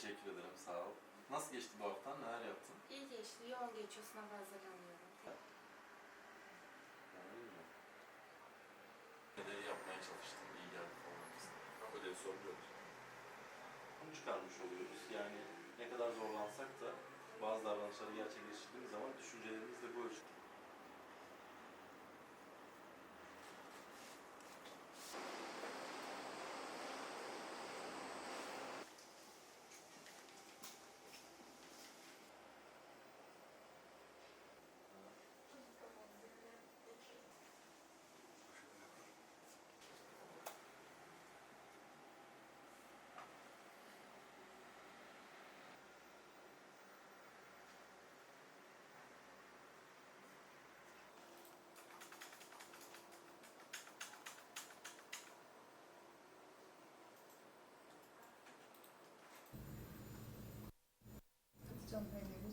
Teşekkür ederim, sağ ol. Nasıl geçti bu haftan? Neler yaptın? İyi geçti. Yoğun geçiyor. Sınava hazırlanıyorum. Neleri yapmaya çalıştın, iyi geldi falan. Ödev sormuyoruz. Bunu çıkarmış oluyoruz. Yani ne kadar zorlansak da bazı davranışları gerçekleştirdiğimiz zaman düşüncelerimiz de bu ölçüde.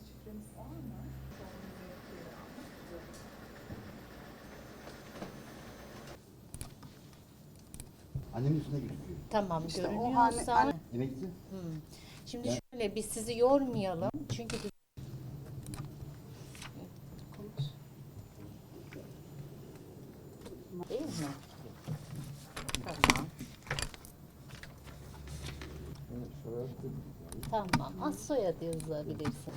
Şifremiz var mı? Annemin üstüne gözüküyor. Tamam İşte o görünüyorsa. hane- Emekli. Hmm. Şimdi Ya- şöyle biz sizi yormayalım. Çünkü biz Değil mi? Tamam. Tamam. Az soyadı yazabilirsin.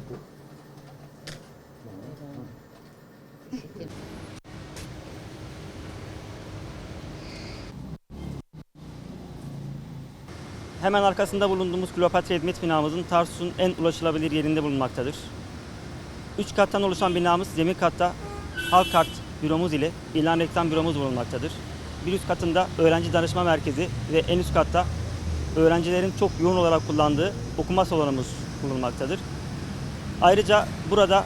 Hemen arkasında bulunduğumuz Kleopatra Hizmet binamızın Tarsus'un en ulaşılabilir yerinde bulunmaktadır. Üç kattan oluşan binamız zemin katta halk kart büromuz ile ilan reklam büromuz bulunmaktadır. Bir üst katında öğrenci danışma merkezi ve en üst katta öğrencilerin çok yoğun olarak kullandığı okuma salonumuz bulunmaktadır. Ayrıca burada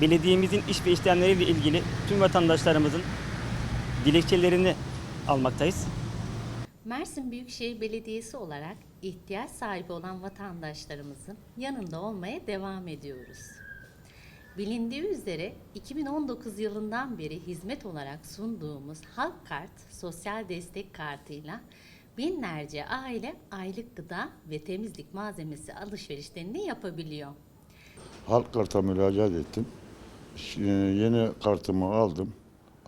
belediyemizin iş ve işlemleriyle ilgili tüm vatandaşlarımızın dilekçelerini almaktayız. Mersin Büyükşehir Belediyesi olarak ihtiyaç sahibi olan vatandaşlarımızın yanında olmaya devam ediyoruz. Bilindiği üzere 2019 yılından beri hizmet olarak sunduğumuz Halk Kart sosyal destek kartıyla binlerce aile aylık gıda ve temizlik malzemesi alışverişlerini yapabiliyor. Halk karta müracaat ettim. E, Yeni kartımı aldım.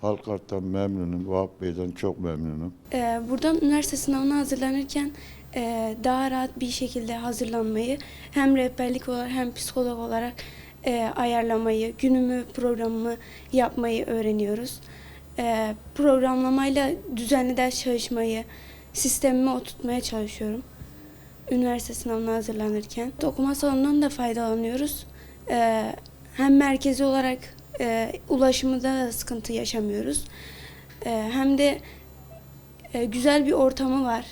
Halk karttan memnunum. Vahap Bey'den çok memnunum. Ee, Buradan üniversite sınavına hazırlanırken e, daha rahat bir şekilde hazırlanmayı hem rehberlik olarak hem psikolog olarak e, ayarlamayı, günümü, programımı yapmayı öğreniyoruz. E, Programlamayla düzenli ders çalışmayı, sistemimi oturtmaya çalışıyorum. Üniversite sınavına hazırlanırken. Okuma salonundan da faydalanıyoruz. E, Hem merkezi olarak e, ulaşımda da sıkıntı yaşamıyoruz. E, Hem de e, güzel bir ortamı var.